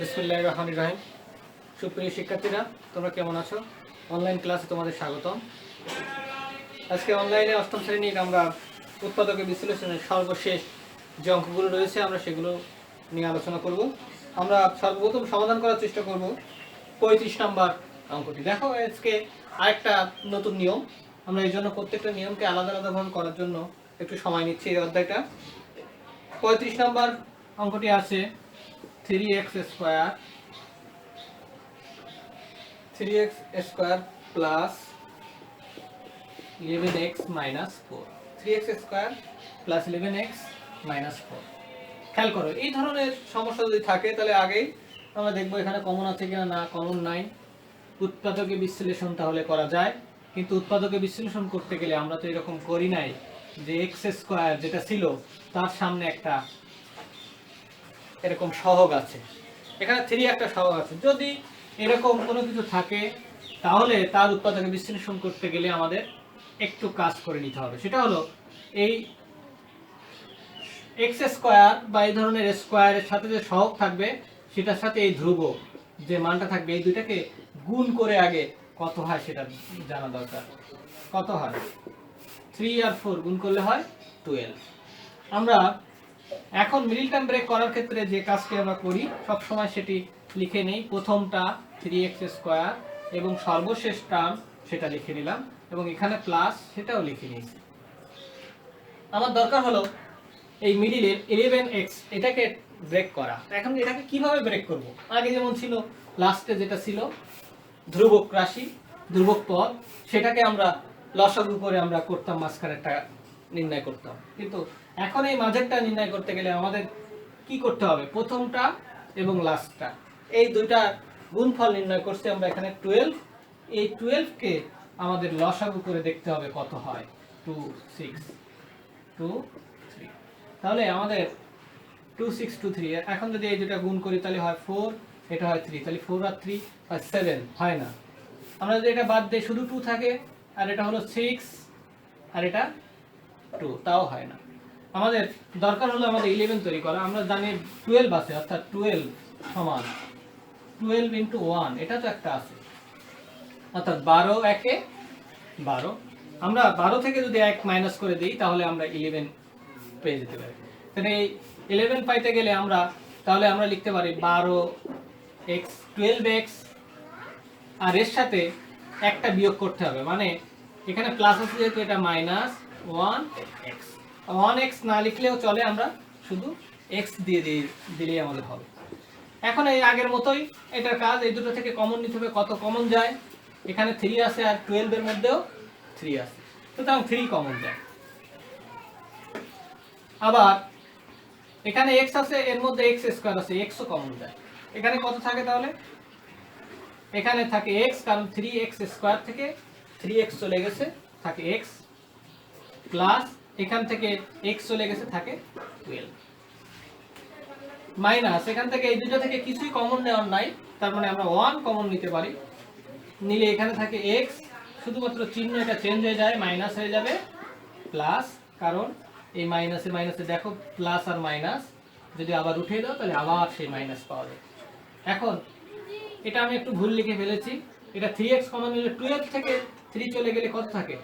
বিসমুল্লাহ রহমান রাহিম। সুপ্রিয় শিক্ষার্থীরা, তোমরা কেমন আছো? অনলাইন ক্লাসে তোমাদের স্বাগতম। আজকে অনলাইনে অষ্টম শ্রেণির আমরা উৎপাদকের বিশ্লেষণের সর্বশেষ যে অঙ্কগুলো রয়েছে, আমরা সেগুলো নিয়ে আলোচনা করব। আমরা সর্বপ্রথম সমাধান করার চেষ্টা করব পঁয়ত্রিশ নম্বর অঙ্কটি। দেখো, আজকে আরেকটা নতুন নিয়ম। আমরা এই জন্য প্রত্যেকটা নিয়মকে আলাদা আলাদাভাবে করার জন্য একটু সময় নিচ্ছি এই অধ্যায়টা। পঁয়ত্রিশ নম্বর অঙ্কটি আছে three x square three x square plus eleven x minus four three x square plus eleven x minus four খেয়াল করো, এই ধরনের সমস্যা যদি থাকে, তাহলে আগেই আমরা দেখব এখানে কমন আছে কিনা না কমন নাই। উৎপাদকে বিশ্লেষণ তাহলে করা যায়। কিন্তু উৎপাদকে বিশ্লেষণ করতে গেলে আমরা তো এরকম করি নাই যে এক্স স্কোয়ার যেটা ছিল, তার সামনে একটা এরকম সহগ আছে। এখানে থ্রি একটা সহগ আছে। যদি এরকম কোনো কিছু থাকে, তাহলে তার উৎপাদকে বিশ্লেষণ করতে গেলে আমাদের একটু কাজ করে নিতে হবে। সেটা হলো এই এক্স স্কোয়ার বা এই ধরনের স্কোয়ারের সাথে যে সহগ থাকবে, সেটার সাথে এই ধ্রুব যে মানটা থাকবে, এই দুইটাকে গুণ করে আগে কত হয় সেটা জানা দরকার। কত হয়? থ্রি আর ফোর গুণ করলে হয় টুয়েলভ আমরা এখন মিডিল টার্ম ব্রেক করার ক্ষেত্রে যে কাজটি আমরা করি সব সময় সেটি লিখে নেই। প্রথমটা থ্রি এক্স স্কোয়ার এবং সর্বশেষ টার্ম সেটা লিখে নিলাম এবং এখানে প্লাস সেটাও লিখে নিয়েছি। আমার দরকার হলো এই মিডিলের ইলেভেন এক্স এটাকে ব্রেক করা। এখন এটাকে কীভাবে ব্রেক করব? আগে যেমন ছিল লাস্টে যেটা ছিল, ধ্রুবক রাশি, ধ্রুবক পদ, সেটাকে আমরা লসাগু করে আমরা করতাম, মাঝখানে একটা নির্ণয় করতাম। কিন্তু এখন এই মাঝেরটা নির্ণয় করতে গেলে আমাদের কি করতে হবে? প্রথমটা এবং লাস্টটা এই দুইটা গুণফল নির্ণয় করতে আমরা এখানে টুয়েলভ এই টুয়েলভকে আমাদের লসাগু করে দেখতে হবে কত হয়? টু সিক্স টু থ্রি তাহলে আমাদের টু সিক্স টু থ্রি এখন যদি এই দুটা গুণ করি, তাহলে হয় ফোর এটা হয় থ্রি তাহলে ফোর আর থ্রি হয় সেভেন হয় না। আমরা যদি এটা বাদ দিই, শুধু টু থাকে, আর এটা হলো সিক্স আর এটা টু তাও হয় না। আমাদের দরকার হলো আমাদের ইলেভেন তৈরি করা। আমরা জানি টুয়েলভ আছে, অর্থাৎ টুয়েলভ সমান টুয়েলভ ইন্টু ওয়ান এটা তো একটা আছে। অর্থাৎ বারো একে বারো। আমরা বারো থেকে যদি এক মাইনাস করে দিই, তাহলে আমরা ইলেভেন পেয়ে যেতে পারি। তাহলে এই ইলেভেন পাইতে গেলে আমরা, তাহলে আমরা লিখতে পারি বারো এক্স টুয়েলভ এক্স, আর এর সাথে একটা বিয়োগ করতে হবে। মানে এখানে প্লাস আছে যেহেতু এটা minus one x. One x না লিখলেও চলে আমরা শুধু এক্স দিয়ে দিয়ে দিলেই আমাদের হবে। এখন এই আগের মতোই এটার কাজ, এই দুটো থেকে কমন নিতে হবে, কত কমন যায়। এখানে থ্রি আছে আর টুয়েলভের মধ্যেও থ্রি আছে। সুতরাং থ্রি কমন যায়। আবার এখানে এক্স আছে, এর মধ্যে এক্স স্কোয়ার আছে এক্সও কমন যায়। এখানে কত থাকে তাহলে? এখানে থাকে এক্স কারণ থ্রি এক্স স্কোয়ার থেকে থ্রি এক্স চলে গেছে, থাকে এক্স প্লাস এখান থেকে এক্স চলে গেছে, থাকে টুয়েলভ মাইনাস এখান থেকে এই দুটো থেকে কিছুই কমন নেওয়ার নাই, তার মানে আমরা ওয়ান কমন নিতে পারি। নিলে এখানে থাকে এক্স শুধুমাত্র চিহ্ন এটা চেঞ্জ হয়ে যায় মাইনাস হয়ে যাবে প্লাস কারণ এই মাইনাসে মাইনাসে দেখো প্লাস আর মাইনাস যদি আবার উঠিয়ে দাও, তাহলে আবার সেই মাইনাস পাওয়া যায়। এখন, এটা আমি একটু ভুল লিখে ফেলেছি। এটা থ্রি এক্স কমন নিলে টুয়েলভ থেকে থ্রি চলে গেলে কত থাকে?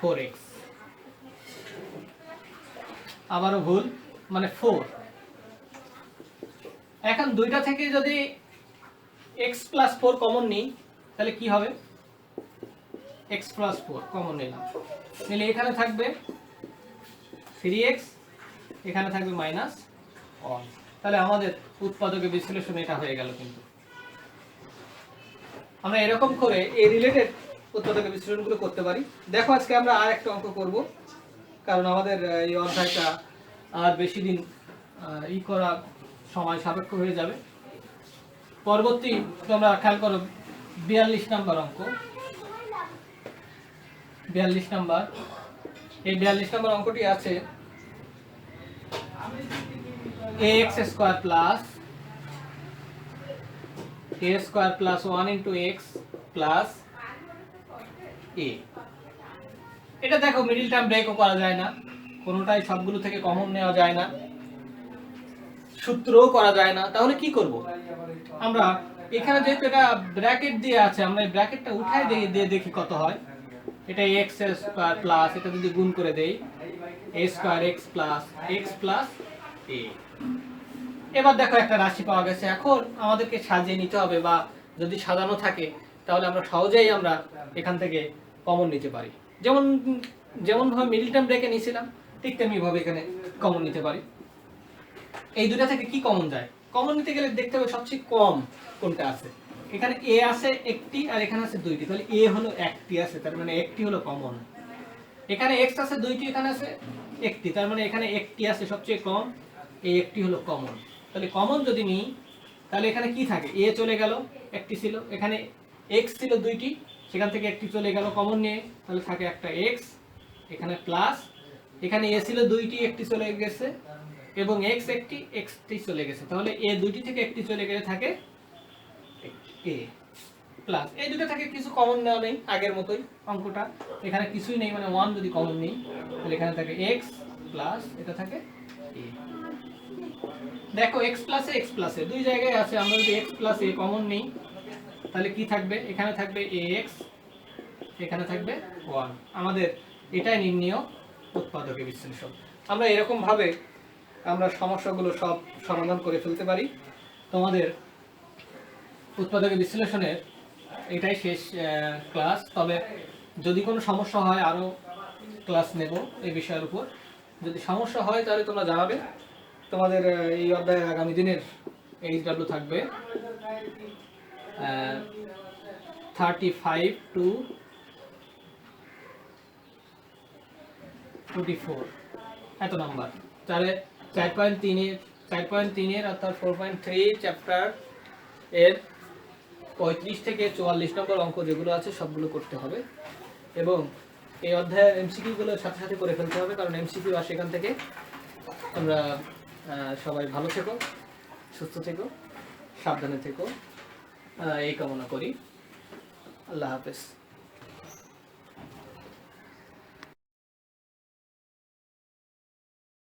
ফোর এক্স আবারও ভুল মানে ফোর এখন দুইটা থেকে যদি এক্স প্লাস ফোর কমন নিই, তাহলে কি হবে? এক্স প্লাস ফোর কমন নিলাম। নিলে এখানে থাকবে থ্রি এক্স এখানে থাকবে মাইনাস ওয়ান তাহলে আমাদের উৎপাদকে বিশ্লেষণ এটা হয়ে গেল কিন্তু। আমরা এরকম করে এই রিলেটেড উৎপাদকের বিশ্লেষণগুলো করতে পারি। দেখো আজকে আমরা আর একটা অঙ্ক করব। কারণ আমাদের এই অধ্যায়টা আর বেশি দিন ই করা সময় সাপেক্ষ হয়ে যাবে। পরবর্তী তোমরা খেয়াল করো, বিয়াল্লিশ নাম্বার অঙ্ক। বিয়াল্লিশ নাম্বার। এই বিয়াল্লিশ নাম্বার অঙ্কটি আছে a x square plus a square plus 1 into x plus a এটা দেখো মিডিল টার্ম ব্রেকও করা যায় না। কোনোটাই সবগুলো থেকে কমন নেওয়া যায় না। সূত্রও করা যায় না। তাহলে কি করব? আমরা এখানে যেহেতু এটা ব্র্যাকেট দিয়ে আছে, আমরা এই ব্র্যাকেটটা উঠাই দিয়ে দেখি কত হয়। এটা এক্স স্কোয়ার প্লাস এটা যদি গুণ করে দেই a square x plus x plus a এবার দেখো একটা রাশি পাওয়া গেছে। এখন আমাদেরকে সাজিয়ে নিতে হবে বা যদি সাজানো থাকে, তাহলে আমরা সহজেই আমরা এখান থেকে কমন নিতে পারি। যেমন যেমন ভাবে মিডল টার্ম ব্রেকে নিয়েছিলাম, ঠিক তেমনি ভাবে এখানে কমন নিতে পারি। এই দুটা থেকে কি কমন যায়? কমন নিতে গেলে দেখতে হবে সবচেয়ে কম কোনটা আছে। এখানে এ আছে একটি আর এখানে আছে দুইটি। তাহলে এ হলো একটি আছে, তার মানে একটি হলো কমন এখানে এক্স আছে দুইটি, এখানে আছে একটি। তার মানে এখানে একটি আছে সবচেয়ে কম, এই একটি হলো কমন তাহলে কমন যদি নিই, তাহলে এখানে কি থাকে? এ চলে গেল, একটি ছিল। এখানে এক্স ছিল দুইটি সেখান থেকে একটি চলে গেল কমন নিয়ে, তাহলে থাকে একটা এক্স এখানে প্লাস এখানে এ ছিল দুইটি, একটি চলে গেছে, এবং এক্স একটি এক্সটি চলে গেছে। তাহলে এ দুইটি থেকে একটি চলে গেলে থাকে এ প্লাস এই দুটো থেকে কিছু কমন নেওয়া নেই আগের মতোই অঙ্কটা। এখানে কিছুই নেই মানে ওয়ান যদি কমন নেই, তাহলে এখানে থাকে এক্স প্লাস এটা থাকে এ দেখো এক্স প্লাসে এক্স প্লাসে দুই জায়গায় আছে, আমরা যদি এক্স প্লাস এ কমন নেই তাহলে কি থাকবে? এখানে থাকবে এক্স এখানে থাকবে ওয়ান আমাদের এটাই নির্ণীয় উৎপাদকের বিশ্লেষণ। আমরা এরকমভাবে আমরা সমস্যাগুলো সব সমাধান করে ফেলতে পারি। তোমাদের উৎপাদকের বিশ্লেষণের এটাই শেষ ক্লাস তবে যদি কোনো সমস্যা হয় আরও ক্লাস নেব এই বিষয়ের উপর। যদি সমস্যা হয়, তাহলে তোমরা জানাবে। তোমাদের এই অধ্যায়ে আগামী দিনের এইচ ডাব্লিউ থাকবে। Thirty five to twenty four এত নাম্বার তাহলে চার পয়েন্ট তিনের চার পয়েন্ট তিনের অর্থাৎ ফোর পয়েন্ট থ্রি চ্যাপ্টার এর পঁয়ত্রিশ থেকে চুয়াল্লিশ নম্বর অঙ্ক যেগুলো আছে সবগুলো করতে হবে। এবং এই অধ্যায়ের এমসিকিউগুলো সাথে সাথে করে ফেলতে হবে কারণ এমসিকিউ আসে এখান থেকে আহ, সবাই ভালো থেকো সুস্থ থেকো সাবধানে থেকো। এই কামনা করি। আল্লাহ হাফেজ।